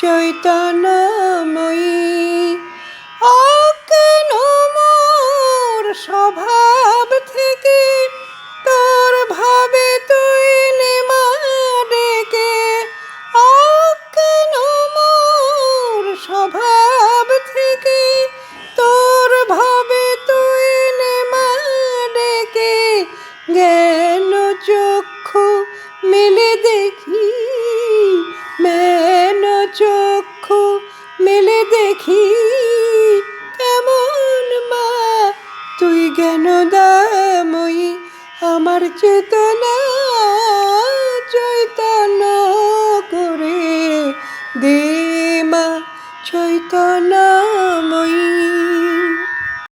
চৈতন্যময়ী। অজ্ঞান মোর স্বভাব থেকে তোর ভাবে তুই নেমা ডেকে। অজ্ঞান মোর স্বভাব থেকে তোর ভাবে তুই নেমা ডেকে। জ্ঞান করুণাময়ী আমার চেতনা চৈতন করে দেমা চৈতনা